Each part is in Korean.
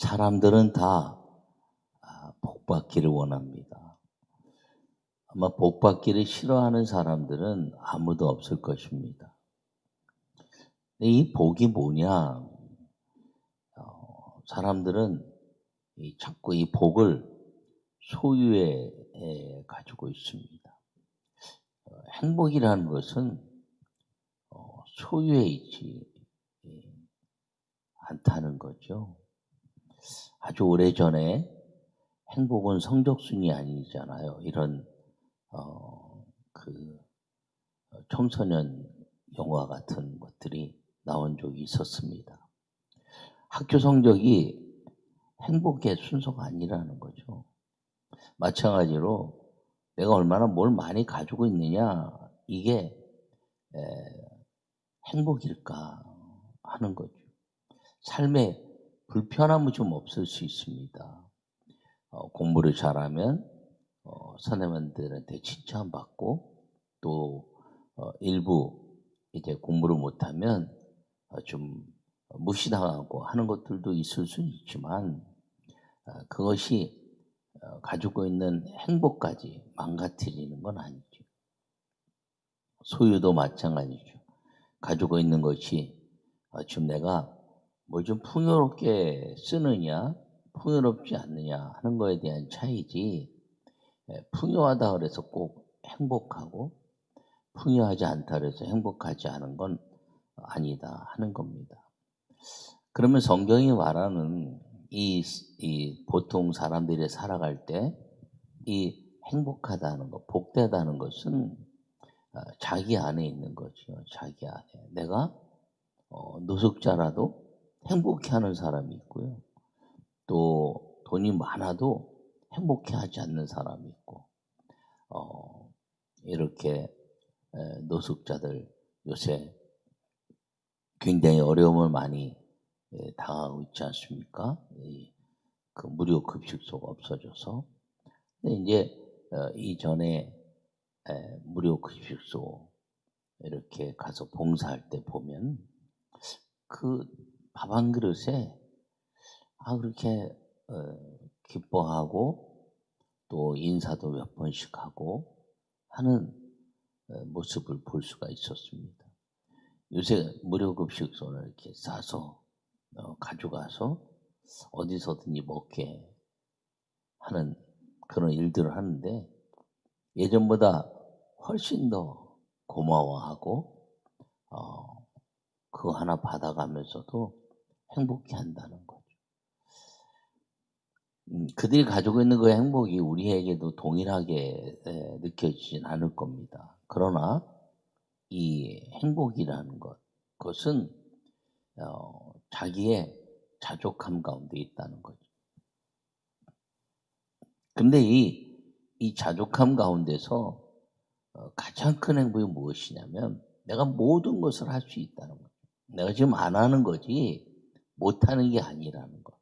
사람들은 다 아, 복받기를 원합니다. 아마 복받기를 싫어하는 사람들은 아무도 없을 것입니다. 이 복이 뭐냐? 어, 사람들은 이 자꾸 이 복을 소유에 에, 가지고 있습니다. 어, 행복이라는 것은 어, 소유에 있지 예, 않다는 거죠. 아주 오래 전에 행복은 성적순이 아니잖아요. 이런 어, 그 청소년 영화 같은 것들이 나온 적이 있었습니다. 학교 성적이 행복의 순서가 아니라는 거죠. 마찬가지로 내가 얼마나 뭘 많이 가지고 있느냐 이게 에, 행복일까 하는 거죠. 삶에 불편함이 좀 없을 수 있습니다. 어, 공부를 잘하면 어, 선생님들한테 칭찬받고 또 어, 일부 이제 공부를 못하면 어, 좀 무시당하고 하는 것들도 있을 수 있지만 어, 그것이 어, 가지고 있는 행복까지 망가뜨리는 건 아니죠. 소유도 마찬가지죠. 가지고 있는 것이 어, 지금 내가 뭐좀 풍요롭게 쓰느냐, 풍요롭지 않느냐 하는 거에 대한 차이지, 예, 풍요하다 그래서 꼭 행복하고, 풍요하지 않다 그래서 행복하지 않은 건 아니다 하는 겁니다. 그러면 성경이 말하는 이, 이 보통 사람들이 살아갈 때 이 행복하다는 것, 복되다는 것은 어, 자기 안에 있는 거죠. 자기 안에. 내가 어, 노숙자라도 행복해 하는 사람이 있고요. 또 돈이 많아도 행복해 하지 않는 사람이 있고, 어, 이렇게 에, 노숙자들 요새 굉장히 어려움을 많이 예, 당하고 있지 않습니까? 이, 그 무료 급식소가 없어져서. 근데 이제 어, 이전에 에, 무료 급식소 이렇게 가서 봉사할 때 보면 그 밥 한 그릇에 아 그렇게 어, 기뻐하고 또 인사도 몇 번씩 하고 하는 어, 모습을 볼 수가 있었습니다. 요새 무료 급식소를 이렇게 싸서 어, 가져가서 어디서든지 먹게 하는 그런 일들을 하는데 예전보다 훨씬 더 고마워하고 어, 그거 하나 받아가면서도 행복해 한다는 거죠. 음, 그들이 가지고 있는 그 행복이 우리에게도 동일하게 에, 느껴지진 않을 겁니다. 그러나 이 행복이라는 것, 그것은 어, 자기의 자족함 가운데 있다는 거죠. 근데 이, 이 자족함 가운데서 어, 가장 큰 행복이 무엇이냐면 내가 모든 것을 할 수 있다는 거죠. 내가 지금 안 하는 거지 못하는 게 아니라는 거.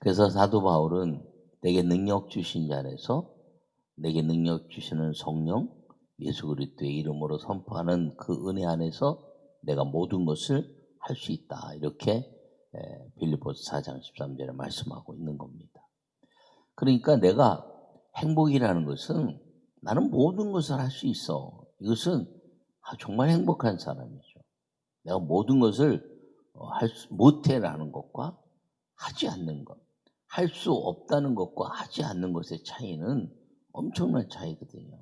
그래서 사도 바울은 내게 능력 주신 자에서 내게 능력 주시는 성령 예수 그리스도의 이름으로 선포하는 그 은혜 안에서 내가 모든 것을 할 수 있다. 이렇게 빌리포스 4장 13절에 말씀하고 있는 겁니다. 그러니까 내가 행복이라는 것은 나는 모든 것을 할 수 있어. 이것은 아, 정말 행복한 사람이죠. 내가 모든 것을 어, 할 수, 못해라는 것과 하지 않는 것, 할 수 없다는 것과 하지 않는 것의 차이는 엄청난 차이거든요.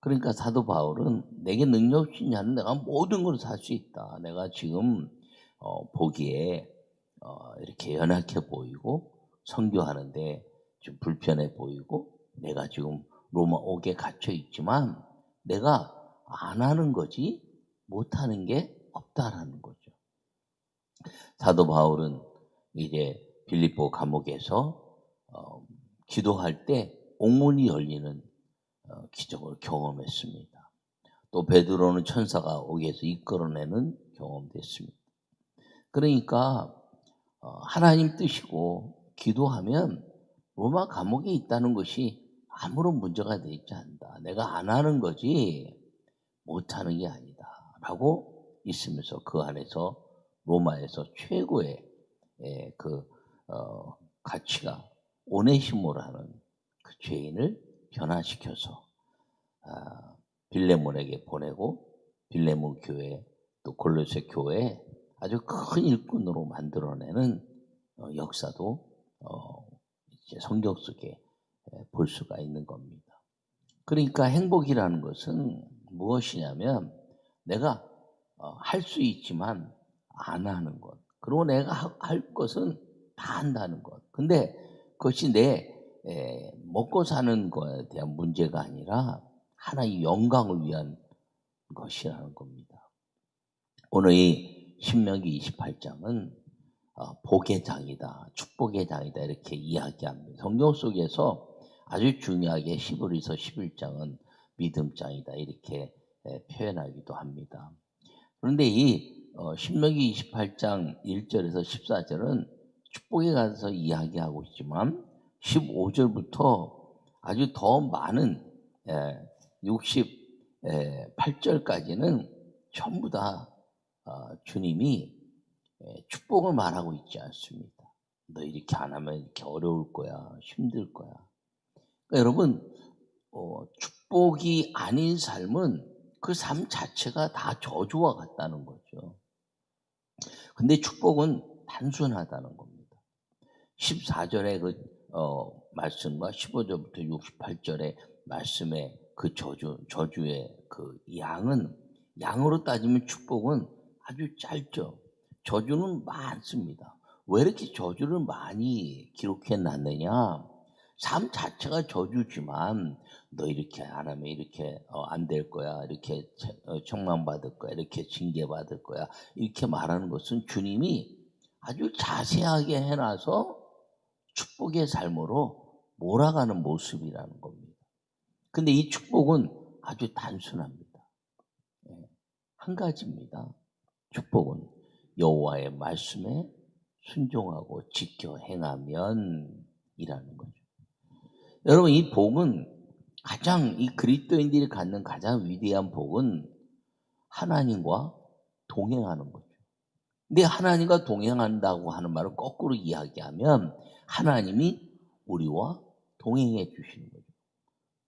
그러니까 사도 바울은 내게 능력 주냐는 내가 모든 것을 할수 있다. 내가 지금 어, 보기에 어, 이렇게 연약해 보이고 선교하는데 좀 불편해 보이고 내가 지금 로마 옥에 갇혀 있지만 내가 안 하는 거지 못 하는 게 없다라는 거죠. 사도 바울은 이제 빌립보 감옥에서 어, 기도할 때 옥문이 열리는 어, 기적을 경험했습니다. 또 베드로는 천사가 옥에서 이끌어내는 경험됐습니다. 그러니까 어, 하나님 뜻이고 기도하면 로마 감옥에 있다는 것이 아무런 문제가 되지 않다. 내가 안 하는 거지 못하는 게 아니다. 라고 있으면서 그 안에서 로마에서 최고의 예, 그 어, 가치가 오네시모라는 그 죄인을 변화시켜서 아, 빌레몬에게 보내고 빌레몬 교회 또 골로새 교회 아주 큰 일꾼으로 만들어내는 어, 역사도 어, 이제 성경 속에 예, 볼 수가 있는 겁니다. 그러니까 행복이라는 것은 무엇이냐면 내가 어, 할수 있지만 안 하는 것. 그리고 내가 하- 할 것은 다 한다는 것. 근데 그것이 내 에, 먹고 사는 것에 대한 문제가 아니라 하나의 영광을 위한 것이라는 겁니다. 오늘 이 신명기 28장은 어, 복의 장이다, 축복의 장이다 이렇게 이야기합니다. 성경 속에서 아주 중요하게 시브리서 11장은 믿음 장이다 이렇게 에, 표현하기도 합니다. 그런데 이 어, 신명기 28장 1절에서 14절은 축복에 관해서 이야기하고 있지만 15절부터 아주 더 많은 68절까지는 전부 다 어, 주님이 예, 축복을 말하고 있지 않습니다. 너 이렇게 안 하면 이렇게 어려울 거야, 힘들 거야. 그러니까 여러분 어, 축복이 아닌 삶은 그 삶 자체가 다 저주와 같다는 거죠. 근데 축복은 단순하다는 겁니다. 14절의 그 어, 말씀과 15절부터 68절의 말씀의 그 저주 저주의 그 양은 양으로 따지면 축복은 아주 짧죠. 저주는 많습니다. 왜 이렇게 저주를 많이 기록해 놨느냐? 삶 자체가 저주지만 너 이렇게 안 하면 이렇게 어, 안될 거야. 이렇게 체- 어, 책망받을 거야. 이렇게 징계받을 거야. 이렇게 말하는 것은 주님이 아주 자세하게 해놔서 축복의 삶으로 몰아가는 모습이라는 겁니다. 근데 이 축복은 아주 단순합니다. 예, 한 가지입니다. 축복은 여호와의 말씀에 순종하고 지켜 행하면 이라는 거죠. 여러분 이 복은 가장 이 그리스도인들이 갖는 가장 위대한 복은 하나님과 동행하는 거죠. 근데 하나님과 동행한다고 하는 말을 거꾸로 이야기하면 하나님이 우리와 동행해 주시는 거죠.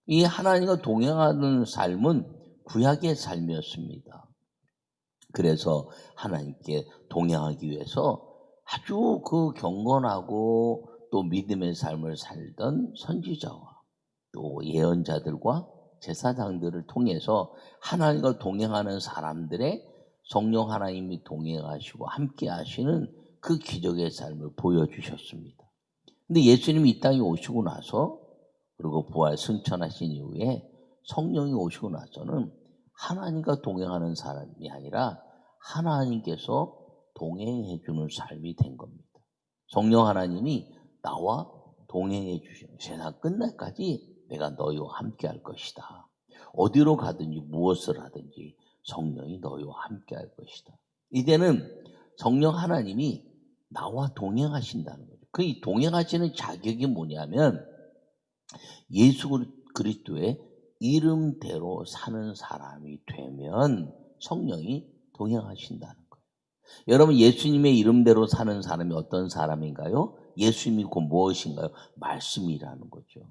이 하나님과 동행하는 삶은 구약의 삶이었습니다. 그래서 하나님께 동행하기 위해서 아주 그 경건하고 또 믿음의 삶을 살던 선지자와 또 예언자들과 제사장들을 통해서 하나님과 동행하는 사람들의 성령 하나님이 동행하시고 함께 하시는 그 기적의 삶을 보여주셨습니다. 근데 예수님이 이 땅에 오시고 나서 그리고 부활 승천하신 이후에 성령이 오시고 나서는 하나님과 동행하는 사람이 아니라 하나님께서 동행해 주는 삶이 된 겁니다. 성령 하나님이 나와 동행해 주시는 세상 끝날까지 내가 너희와 함께 할 것이다. 어디로 가든지 무엇을 하든지 성령이 너희와 함께 할 것이다. 이제는 성령 하나님이 나와 동행하신다는 거죠. 그 이 동행하시는 자격이 뭐냐면 예수 그리스도의 이름대로 사는 사람이 되면 성령이 동행하신다는 거예요. 여러분 예수님의 이름대로 사는 사람이 어떤 사람인가요? 예수님이 곧 무엇인가요? 말씀이라는 거죠.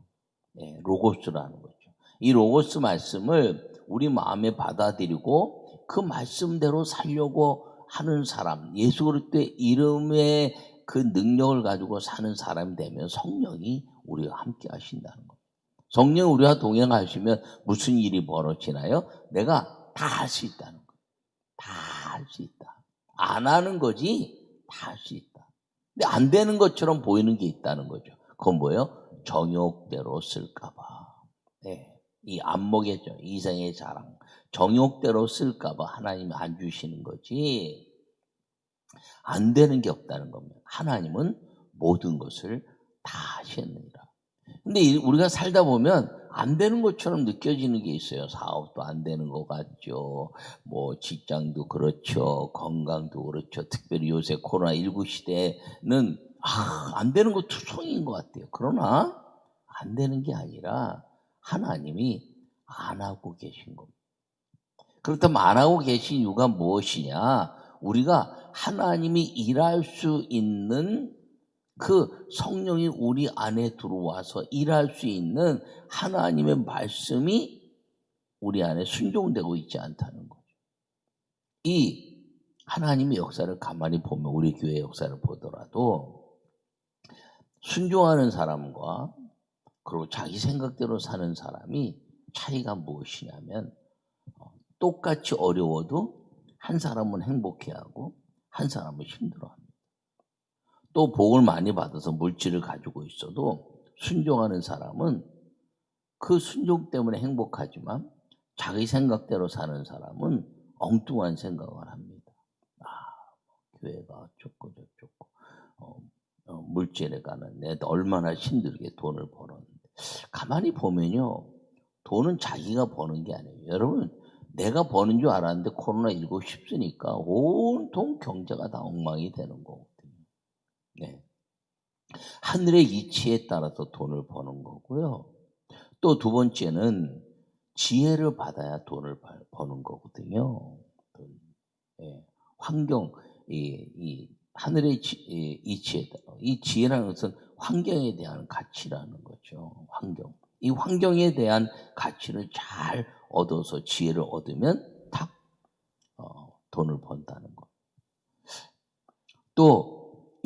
예, 로고스라는 거죠. 이 로고스 말씀을 우리 마음에 받아들이고 그 말씀대로 살려고 하는 사람, 예수 그리스도의 이름의 그 능력을 가지고 사는 사람이 되면 성령이 우리와 함께 하신다는 거예요. 성령 우리와 동행하시면 무슨 일이 벌어지나요? 내가 다 할 수 있다는 거예요. 다 할 수 있다. 안 하는 거지 다 할 수 있다. 근데 안 되는 것처럼 보이는 게 있다는 거죠. 그건 뭐예요? 정욕대로 쓸까봐. 네. 이 안목의 이생의 자랑. 정욕대로 쓸까봐 하나님이 안 주시는 거지. 안 되는 게 없다는 겁니다. 하나님은 모든 것을 다 하셨느니라. 근데 이- 우리가 살다 보면 안 되는 것처럼 느껴지는 게 있어요. 사업도 안 되는 것 같죠. 뭐 직장도 그렇죠. 건강도 그렇죠. 특별히 요새 코로나19 시대는 아, 안 되는 거 투성인 것 같아요. 그러나 안 되는 게 아니라 하나님이 안 하고 계신 겁니다. 그렇다면 안 하고 계신 이유가 무엇이냐? 우리가 하나님이 일할 수 있는 그 성령이 우리 안에 들어와서 일할 수 있는 하나님의 말씀이 우리 안에 순종되고 있지 않다는 거죠. 이 하나님의 역사를 가만히 보면 우리 교회 역사를 보더라도 순종하는 사람과 그리고 자기 생각대로 사는 사람이 차이가 무엇이냐면 어, 똑같이 어려워도 한 사람은 행복해하고 한 사람은 힘들어합니다. 또 복을 많이 받아서 물질을 가지고 있어도 순종하는 사람은 그 순종 때문에 행복하지만 자기 생각대로 사는 사람은 엉뚱한 생각을 합니다. 아, 교회가 어쩌고 저쩌고 어, 어, 물질에 가는 내가 얼마나 힘들게 돈을 벌었는데 가만히 보면요 돈은 자기가 버는 게 아니에요. 여러분 내가 버는 줄 알았는데 코로나 19 쉽으니까 온통 경제가 다 엉망이 되는 거거든요. 네. 하늘의 이치에 따라서 돈을 버는 거고요. 또 두 번째는 지혜를 받아야 돈을 벌- 버는 거거든요. 돈. 예. 환경, 이, 이 하늘의 지, 이, 이치에 따라 이 지혜라는 것은 환경에 대한 가치라는 거죠. 환경. 이 환경에 대한 가치를 잘 얻어서 지혜를 얻으면 탁 어, 돈을 번다는 거. 또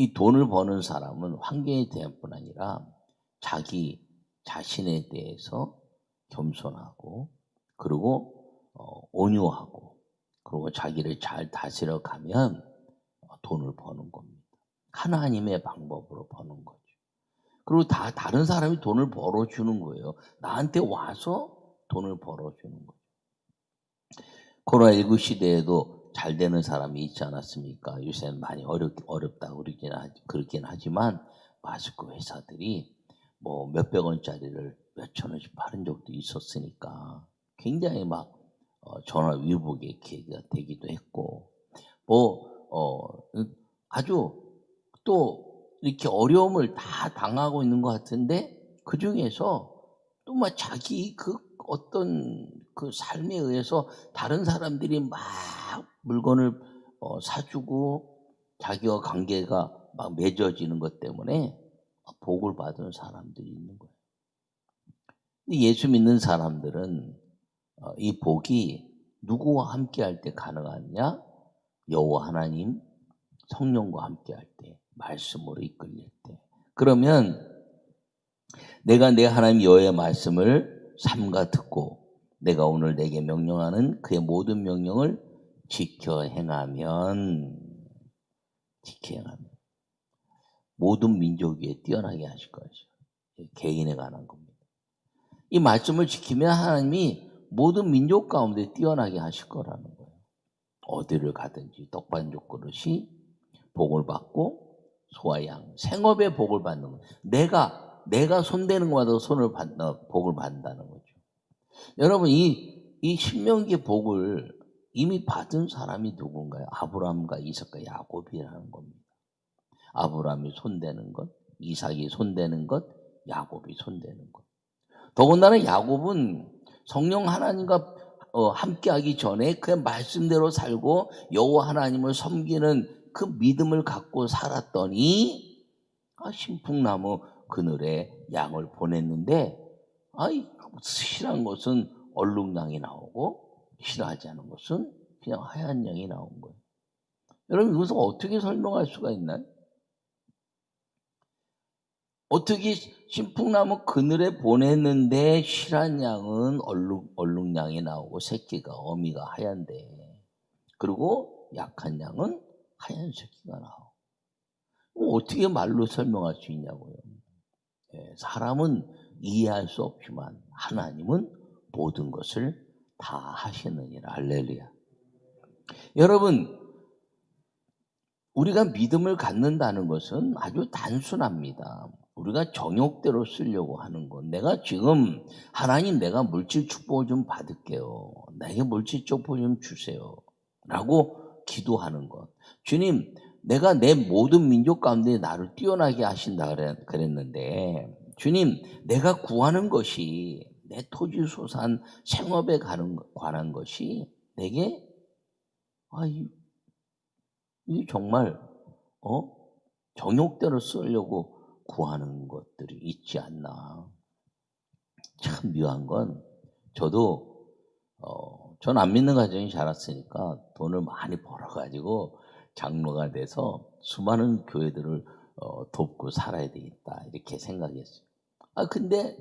이 돈을 버는 사람은 환경에 대한 뿐 아니라 자기 자신에 대해서 겸손하고 그리고 어, 온유하고 그리고 자기를 잘 다스려 가면 어, 돈을 버는 겁니다. 하나님의 방법으로 버는 거죠. 그리고 다 다른 사람이 돈을 벌어 주는 거예요. 나한테 와서 돈을 벌어 주는 거죠. 코로나19 시대에도 잘 되는 사람이 있지 않았습니까? 요새는 많이 어렵, 어렵다 그러긴, 하, 그렇긴 하지만 마스크 회사들이 뭐 몇백 원짜리를 몇천 원씩 파는 적도 있었으니까 굉장히 막 어, 전화 위복의 기회가 되기도 했고 뭐 어, 아주 또 이렇게 어려움을 다 당하고 있는 것 같은데 그 중에서 또 막 자기 그 어떤 그 삶에 의해서 다른 사람들이 막 물건을 어, 사주고 자기와 관계가 막 맺어지는 것 때문에 복을 받은 사람들이 있는 거예요. 예수 믿는 사람들은 어, 이 복이 누구와 함께 할 때 가능하냐? 여호와 하나님 성령과 함께 할 때, 말씀으로 이끌릴 때. 그러면 내가 내 하나님 여호와의 말씀을 삼가 듣고 내가 오늘 내게 명령하는 그의 모든 명령을 지켜 행하면 지켜 행하면 모든 민족 위에 뛰어나게 하실 것이요. 개인에 관한 겁니다. 이 말씀을 지키면 하나님이 모든 민족 가운데 뛰어나게 하실 거라는 거예요. 어디를 가든지 떡반죽 그릇이 복을 받고 소와 양 생업의 복을 받는 거예요. 내가 내가 손대는 것마다 손을 받 복을 받는다는 거죠. 여러분 이 이 신명기 복을 이미 받은 사람이 누군가요? 아브라함과 이삭과 야곱이라는 겁니다. 아브라함이 손대는 것, 이삭이 손대는 것, 야곱이 손대는 것. 더군다나 야곱은 성령 하나님과 어, 함께하기 전에 그 말씀대로 살고 여호와 하나님을 섬기는 그 믿음을 갖고 살았더니 아, 신풍나무 그늘에 양을 보냈는데 아이 실한 것은 얼룩양이 나오고 싫어하지 않은 것은 그냥 하얀 양이 나온 거예요. 여러분 이것을 어떻게 설명할 수가 있나요? 어떻게 신풍나무 그늘에 보냈는데 실한 양은 얼룩, 얼룩양이 나오고 새끼가 어미가 하얀데 그리고 약한 양은 하얀 새끼가 나오고 어떻게 말로 설명할 수 있냐고요. 예, 사람은 이해할 수 없지만 하나님은 모든 것을 다 하시느니라 할렐루야. 여러분 우리가 믿음을 갖는다는 것은 아주 단순합니다. 우리가 정욕대로 쓰려고 하는 건 내가 지금 하나님 내가 물질 축복을 좀 받을게요. 나에게 물질 축복 좀 주세요. 라고 기도하는 것. 주님, 내가 내 모든 민족 가운데 나를 뛰어나게 하신다 그랬는데 주님, 내가 구하는 것이 내 토지 소산 생업에 관한 것이 내게 아 이 이 정말 어 정욕대로 쓰려고 구하는 것들이 있지 않나. 참 묘한 건 저도 어, 전 안 믿는 가정이 자랐으니까 돈을 많이 벌어가지고 장로가 돼서 수많은 교회들을 어, 돕고 살아야 되겠다 이렇게 생각했어요. 아 근데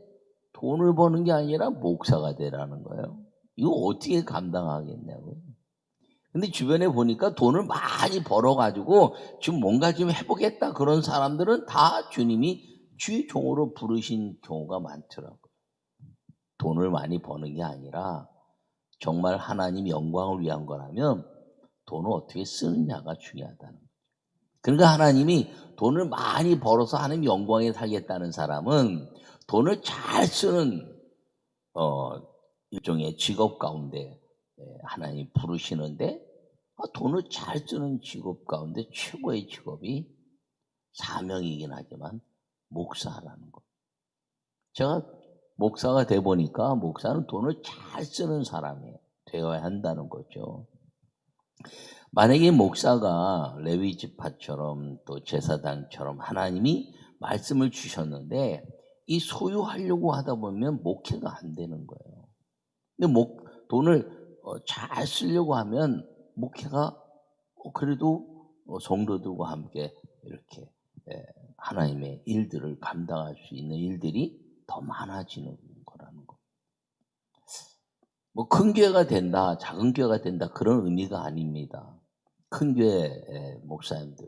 돈을 버는 게 아니라 목사가 되라는 거예요. 이거 어떻게 감당하겠냐고요. 근데 주변에 보니까 돈을 많이 벌어가지고 지금 뭔가 좀 해보겠다 그런 사람들은 다 주님이 주의 종으로 부르신 경우가 많더라고요. 돈을 많이 버는 게 아니라 정말 하나님 영광을 위한 거라면 돈을 어떻게 쓰느냐가 중요하다는 거죠. 그러니까 하나님이 돈을 많이 벌어서 하나님 영광에 살겠다는 사람은 돈을 잘 쓰는 어, 일종의 직업 가운데 예, 하나님 부르시는데 아, 돈을 잘 쓰는 직업 가운데 최고의 직업이 사명이긴 하지만 목사라는 것. 제가 목사가 돼 보니까 목사는 돈을 잘 쓰는 사람이 되어야 한다는 거죠. 만약에 목사가 레위 지파처럼 또 제사장처럼 하나님이 말씀을 주셨는데 이 소유하려고 하다 보면 목회가 안 되는 거예요. 근데 목 돈을 어, 잘 쓰려고 하면 목회가 어, 그래도 어, 성도들과 함께 이렇게 예, 하나님의 일들을 감당할 수 있는 일들이 더 많아지는 거라는 거. 뭐큰 교회가 된다, 작은 교회가 된다 그런 의미가 아닙니다. 큰 교회 의 목사님들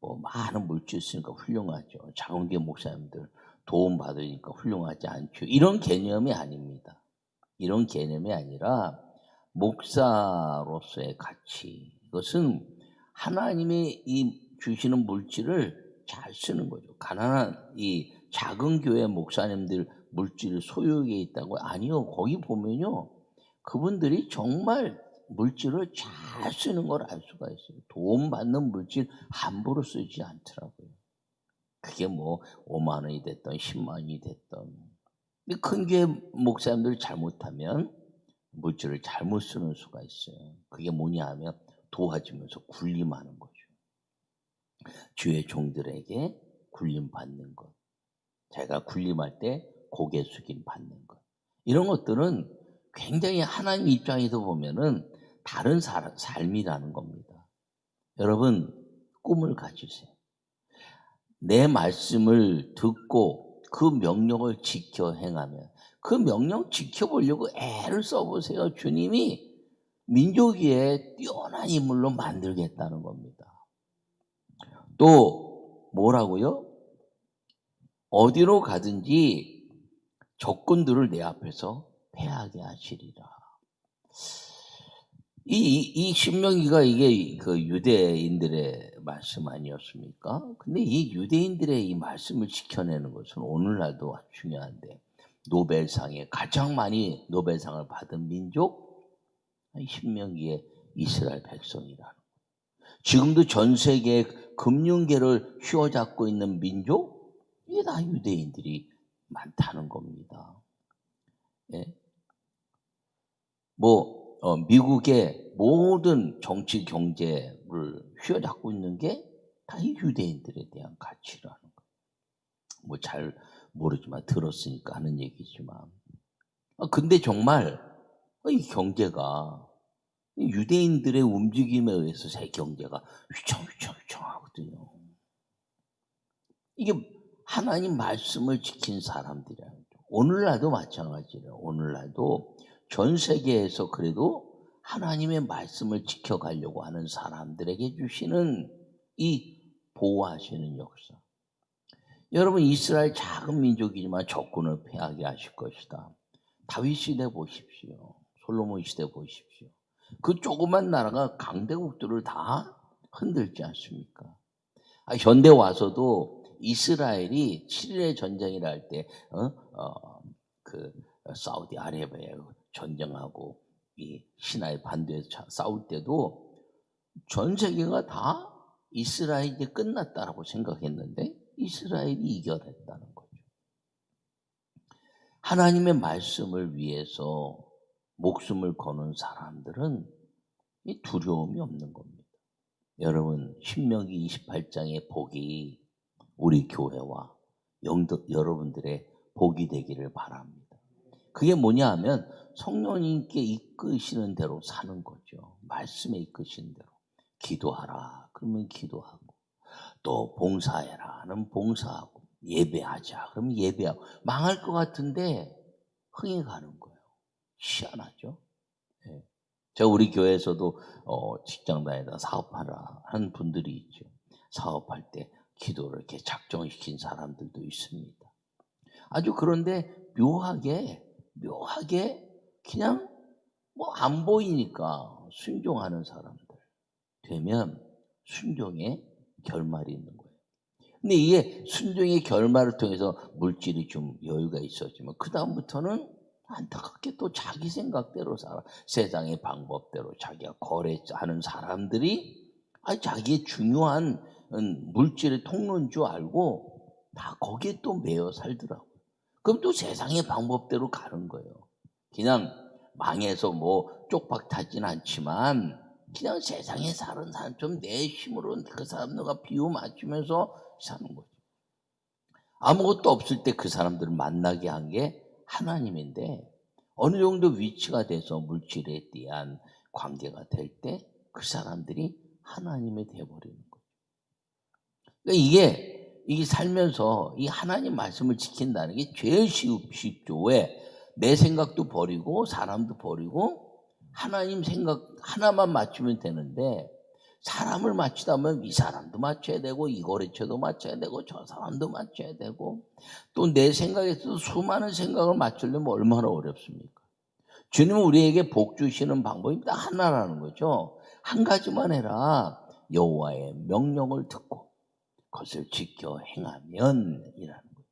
뭐 많은 물질 있으니까 훌륭하죠. 작은 교회 목사님들 도움 받으니까 훌륭하지 않죠. 이런 개념이 아닙니다. 이런 개념이 아니라 목사로서의 가치 이것은 하나님의 이 주시는 물질을 잘 쓰는 거죠. 가난한 이 작은 교회 목사님들 물질 소유에 있다고 아니요. 거기 보면요. 그분들이 정말 물질을 잘 쓰는 걸 알 수가 있어요. 도움 받는 물질 함부로 쓰지 않더라고요. 그게 뭐 5만 원이 됐던 10만 원이 됐던 큰 교회 목사님들 잘못하면 물질을 잘못 쓰는 수가 있어요. 그게 뭐냐 하면 도와주면서 굴림하는 거죠. 주의 종들에게 굴림 받는 것. 제가 굴림할 때 고개 숙임 받는 것. 이런 것들은 굉장히 하나님 입장에서 보면은 다른 사, 삶이라는 겁니다. 여러분, 꿈을 가지세요. 내 말씀을 듣고 그 명령을 지켜 행하면 그 명령 지켜보려고 애를 써보세요. 주님이 민족 위에 뛰어난 인물로 만들겠다는 겁니다. 또 뭐라고요? 어디로 가든지 적군들을 내 앞에서 패하게 하시리라. 이, 이 신명기가 이게 그 유대인들의 말씀 아니었습니까? 근데 이 유대인들의 이 말씀을 지켜내는 것은 오늘날도 중요한데 노벨상에 가장 많이 노벨상을 받은 민족 신명기의 이스라엘 백성이라는. 지금도 전 세계 금융계를 휘어잡고 있는 민족 이게 다 유대인들이 많다는 겁니다. 예? 뭐 어, 미국의 모든 정치 경제를 휘어잡고 있는 게 다 이 유대인들에 대한 가치라는 거예요. 뭐 잘 모르지만 들었으니까 하는 얘기지만. 아, 근데 정말 이 경제가 유대인들의 움직임에 의해서 새 경제가 휘청휘청휘청 하거든요. 이게 하나님 말씀을 지킨 사람들이야. 오늘날도 마찬가지예요. 오늘날도 전 세계에서 그래도 하나님의 말씀을 지켜가려고 하는 사람들에게 주시는 이 보호하시는 역사. 여러분 이스라엘 작은 민족이지만 적군을 패하게 하실 것이다. 다윗 시대 보십시오. 솔로몬 시대 보십시오. 그 조그만 나라가 강대국들을 다 흔들지 않습니까? 아, 현대 와서도 이스라엘이 7일의 전쟁이라 할 때 어? 어, 그 사우디 아레비아에 전쟁하고 이 시나이 반도에서 싸울 때도 전 세계가 다 이스라엘이 끝났다라고 생각했는데 이스라엘이 이겨냈다는 거죠. 하나님의 말씀을 위해서 목숨을 거는 사람들은 이 두려움이 없는 겁니다. 여러분 신명기 28장의 복이 우리 교회와 영도, 여러분들의 복이 되기를 바랍니다. 그게 뭐냐 하면 성령님께 이끄시는 대로 사는 거죠. 말씀에 이끄시는 대로. 기도하라. 그러면 기도하고. 또 봉사해라. 하면 봉사하고. 예배하자. 그러면 예배하고. 망할 것 같은데 흥이 가는 거예요. 희한하죠? 예. 저 우리 교회에서도 어, 직장 다니다 사업하라 하는 분들이 있죠. 사업할 때 기도를 이렇게 작정시킨 사람들도 있습니다. 아주 그런데 묘하게 묘하게 그냥 뭐 안 보이니까 순종하는 사람들 되면 순종의 결말이 있는 거예요. 근데 이게 순종의 결말을 통해서 물질이 좀 여유가 있었지만 그 다음부터는 안타깝게 또 자기 생각대로 살아 세상의 방법대로 자기가 거래하는 사람들이 아니 자기의 중요한 음, 물질의 통로인 줄 알고 다 거기에 또 매여 살더라고. 그럼 또 세상의 방법대로 가는 거예요. 그냥 망해서 뭐 쪽박 타진 않지만 그냥 세상에 사는 사람 좀 내 힘으로 그 사람들과 비유 맞추면서 사는 거죠. 아무것도 없을 때 그 사람들을 만나게 한 게 하나님인데 어느 정도 위치가 돼서 물질에 대한 관계가 될 때 그 사람들이 하나님이 되어버리는 거죠. 그러니까 이게 이게 살면서 이 하나님 말씀을 지킨다는 게 제일 쉽, 쉽죠. 왜? 내 생각도 버리고 사람도 버리고 하나님 생각 하나만 맞추면 되는데 사람을 맞추다 보면 이 사람도 맞춰야 되고 이 거래처도 맞춰야 되고 저 사람도 맞춰야 되고 또 내 생각에서 수많은 생각을 맞추려면 얼마나 어렵습니까? 주님은 우리에게 복 주시는 방법이 딱 하나라는 거죠. 한 가지만 해라. 여호와의 명령을 듣고 그것을 지켜 행하면 이라는 거죠.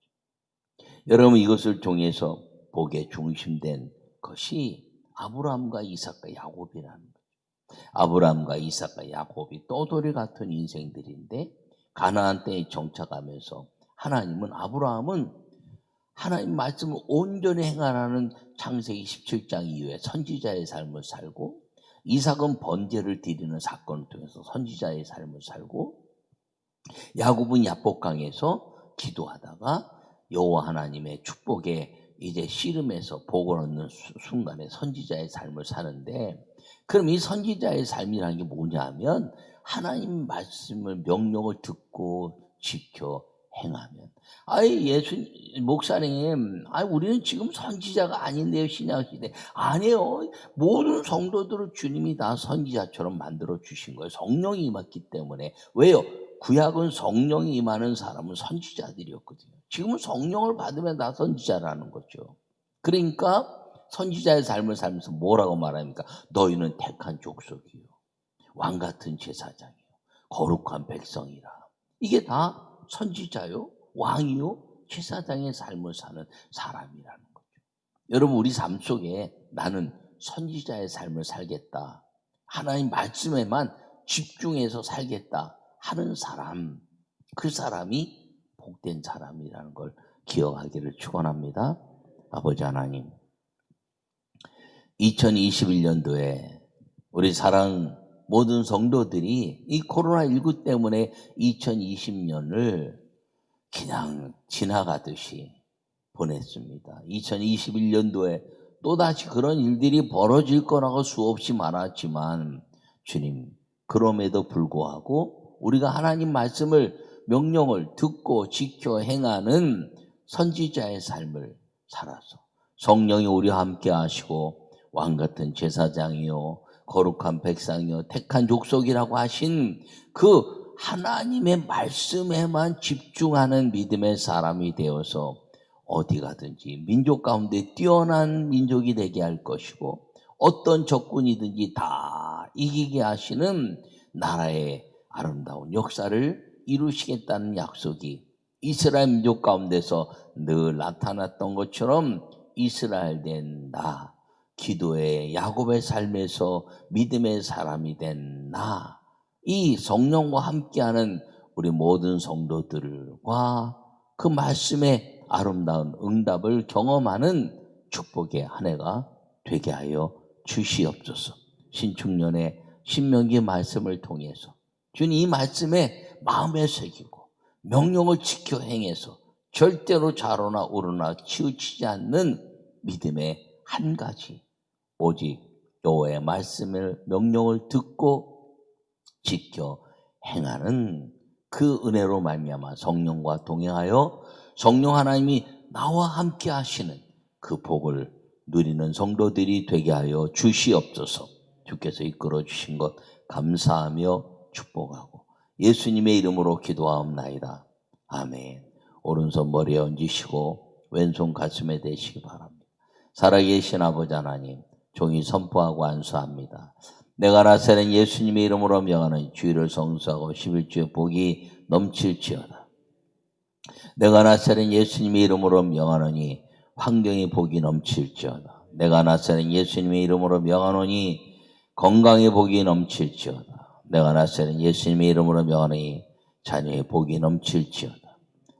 여러분 이것을 통해서 복에 중심된 것이 아브라함과 이삭과 야곱이라는 거죠. 아브라함과 이삭과 야곱이 떠돌이 같은 인생들인데 가나안 땅에 정착하면서 하나님은 아브라함은 하나님 말씀을 온전히 행하라는 창세기 17장 이후에 선지자의 삶을 살고 이삭은 번제를 드리는 사건을 통해서 선지자의 삶을 살고 야곱은 야복강에서 기도하다가 여호와 하나님의 축복에 이제 씨름해서 복을 얻는 순간에 선지자의 삶을 사는데 그럼 이 선지자의 삶이라는 게 뭐냐면 하나님 말씀을 명령을 듣고 지켜 행하면. 아이 예수 목사님 아 우리는 지금 선지자가 아닌데요 신약 시대. 아니에요. 모든 성도들을 주님이 다 선지자처럼 만들어 주신 거예요. 성령이 임했기 때문에. 왜요 구약은 성령이 임하는 사람은 선지자들이었거든요. 지금은 성령을 받으면 다 선지자라는 거죠. 그러니까 선지자의 삶을 살면서 뭐라고 말합니까? 너희는 택한 족속이요. 왕 같은 제사장이요. 거룩한 백성이라. 이게 다 선지자요, 왕이요, 제사장의 삶을 사는 사람이라는 거죠. 여러분, 우리 삶 속에 나는 선지자의 삶을 살겠다. 하나님 말씀에만 집중해서 살겠다 하는 사람, 그 사람이 복된 사람이라는 걸 기억하기를 축원합니다. 아버지 하나님, 2021년도에 우리 사랑 모든 성도들이 이 코로나19 때문에 2020년을 그냥 지나가듯이 보냈습니다. 2021년도에 또다시 그런 일들이 벌어질 거라고 수없이 많았지만 주님, 그럼에도 불구하고 우리가 하나님 말씀을 명령을 듣고 지켜 행하는 선지자의 삶을 살아서 성령이 우리와 함께 하시고 왕 같은 제사장이요 거룩한 백성이요 택한 족속이라고 하신 그 하나님의 말씀에만 집중하는 믿음의 사람이 되어서 어디 가든지 민족 가운데 뛰어난 민족이 되게 할 것이고 어떤 적군이든지 다 이기게 하시는 나라의 아름다운 역사를 이루시겠다는 약속이 이스라엘 민족 가운데서 늘 나타났던 것처럼 이스라엘 된 나, 기도의 야곱의 삶에서 믿음의 사람이 된 나, 이 성령과 함께하는 우리 모든 성도들과 그 말씀의 아름다운 응답을 경험하는 축복의 한 해가 되게 하여 주시옵소서. 신축년의 신명기 말씀을 통해서 주님 이 말씀에 마음에 새기고 명령을 지켜 행해서 절대로 좌로나 우로나 치우치지 않는 믿음의 한 가지 오직 여호와의 말씀을 명령을 듣고 지켜 행하는 그 은혜로 말미암아 성령과 동행하여 성령 하나님이 나와 함께 하시는 그 복을 누리는 성도들이 되게 하여 주시옵소서. 주께서 이끌어 주신 것 감사하며 축복하고 예수님의 이름으로 기도하옵나이다. 아멘. 오른손 머리에 얹으시고 왼손 가슴에 대시기 바랍니다. 살아계신 아버지 하나님, 종이 선포하고 안수합니다. 내가 나사는 예수님의 이름으로 명하는 주의를 성수하고 11주의 복이 넘칠지어다. 내가 나사는 예수님의 이름으로 명하노니 환경의 복이 넘칠지어다. 내가 나사는 예수님의 이름으로 명하노니 건강의 복이 넘칠지어다. 내가 나사는 예수님의 이름으로 명하노니 자녀의 복이 넘칠지어다.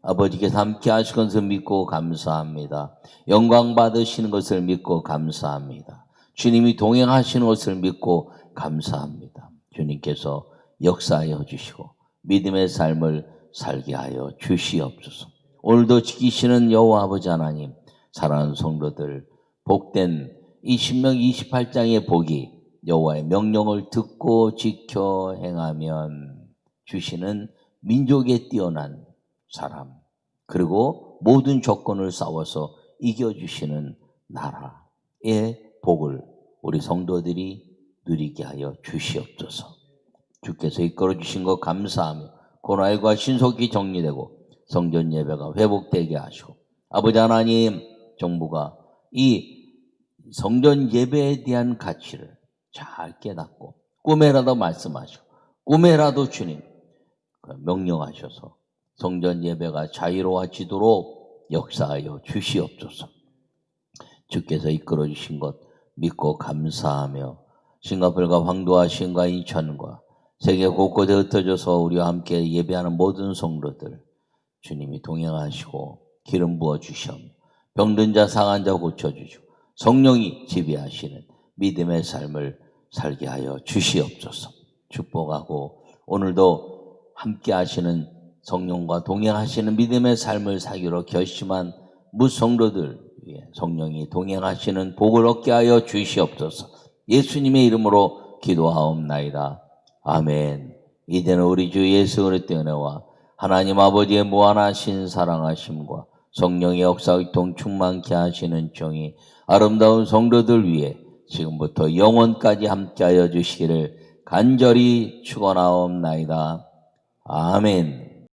아버지께서 함께 하신 것을 믿고 감사합니다. 영광 받으시는 것을 믿고 감사합니다. 주님이 동행하시는 것을 믿고 감사합니다. 주님께서 역사하여 주시고 믿음의 삶을 살게 하여 주시옵소서. 오늘도 지키시는 여호와 아버지 하나님, 사랑하는 성도들 복된 이 신명 28장의 복이 여호와의 명령을 듣고 지켜 행하면 주시는 민족에 뛰어난 사람 그리고 모든 조건을 싸워서 이겨주시는 나라의 복을 우리 성도들이 누리게 하여 주시옵소서. 주께서 이끌어 주신 것 감사하며 고난과 신속히 정리되고 성전 예배가 회복되게 하시고 아버지 하나님 정부가 이 성전 예배에 대한 가치를 잘 깨닫고 꿈에라도 말씀하시고 꿈에라도 주님 그 명령하셔서 성전 예배가 자유로워지도록 역사하여 주시옵소서. 주께서 이끌어 주신 것 믿고 감사하며 싱가폴과 황도와 신과 인천과 세계 곳곳에 흩어져서 우리와 함께 예배하는 모든 성도들 주님이 동행하시고 기름 부어 주시옵 병든 자 상한 자 고쳐 주시고 성령이 지배하시는 믿음의 삶을 살게 하여 주시옵소서. 축복하고 오늘도 함께 하시는 성령과 동행하시는 믿음의 삶을 살기로 결심한 무성도들 위해 성령이 동행하시는 복을 얻게 하여 주시옵소서. 예수님의 이름으로 기도하옵나이다. 아멘. 이제는 우리 주 예수 그리스도의 은혜와 하나님 아버지의 무한하신 사랑하심과 성령의 역사의통 충만케 하시는 종이 아름다운 성도들 위해 지금부터 영원까지 함께하여 주시기를 간절히 축원하옵나이다. 아멘.